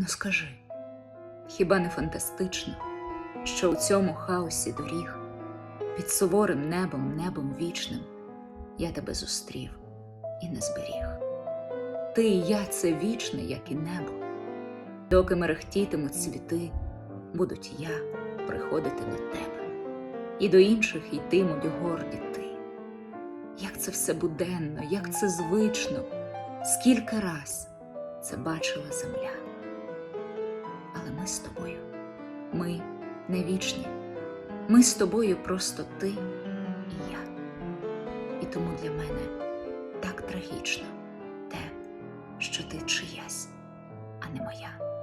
Ну скажи, хіба не фантастично, що у цьому хаосі доріг, під суворим небом, небом вічним, я тебе зустрів і не зберіг. Ти і я це вічне, як і небо. Доки мерехтітимуть світи, будуть я приходити до тебе, і до інших йтимуть горді ти. Як це все буденно, як це звично, скільки раз це бачила земля. З тобою, ми не вічні, ми з тобою просто ти і я. І тому для мене так трагічно те, що ти чиясь, а не моя.